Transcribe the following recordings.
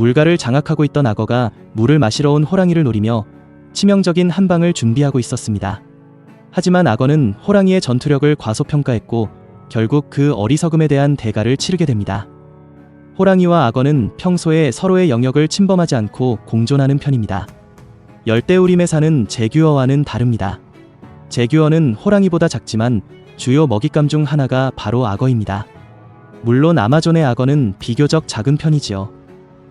물가를 장악하고 있던 악어가 물을 마시러 온 호랑이를 노리며 치명적인 한 방을 준비하고 있었습니다. 하지만 악어는 호랑이의 전투력을 과소평가했고 결국 그 어리석음에 대한 대가를 치르게 됩니다. 호랑이와 악어는 평소에 서로의 영역을 침범하지 않고 공존하는 편입니다. 열대우림에 사는 제규어와는 다릅니다. 제규어는 호랑이보다 작지만 주요 먹잇감 중 하나가 바로 악어입니다. 물론 아마존의 악어는 비교적 작은 편이지요.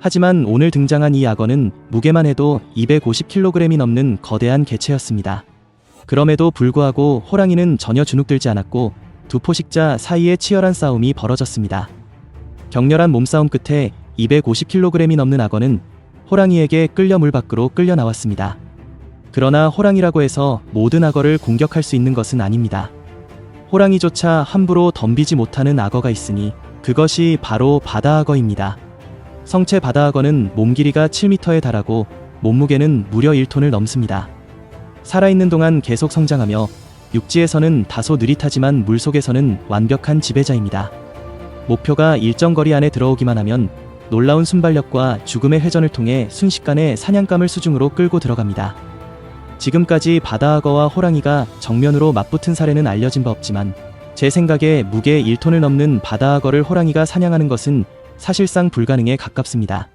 하지만 오늘 등장한 이 악어는 무게만 해도 250kg이 넘는 거대한 개체였습니다. 그럼에도 불구하고 호랑이는 전혀 주눅들지 않았고 두 포식자 사이에 치열한 싸움이 벌어졌습니다. 격렬한 몸싸움 끝에 250kg이 넘는 악어는 호랑이에게 끌려 물 밖으로 끌려 나왔습니다. 그러나 호랑이라고 해서 모든 악어를 공격할 수 있는 것은 아닙니다. 호랑이조차 함부로 덤비지 못하는 악어가 있으니 그것이 바로 바다악어입니다. 성체 바다악어는 몸 길이가 7m에 달하고 몸무게는 무려 1톤을 넘습니다. 살아있는 동안 계속 성장하며 육지에서는 다소 느릿하지만 물속에서는 완벽한 지배자입니다. 목표가 일정 거리 안에 들어오기만 하면 놀라운 순발력과 죽음의 회전을 통해 순식간에 사냥감을 수중으로 끌고 들어갑니다. 지금까지 바다악어와 호랑이가 정면으로 맞붙은 사례는 알려진 바 없지만 제 생각에 무게 1톤을 넘는 바다악어를 호랑이가 사냥하는 것은 사실상 불가능에 가깝습니다.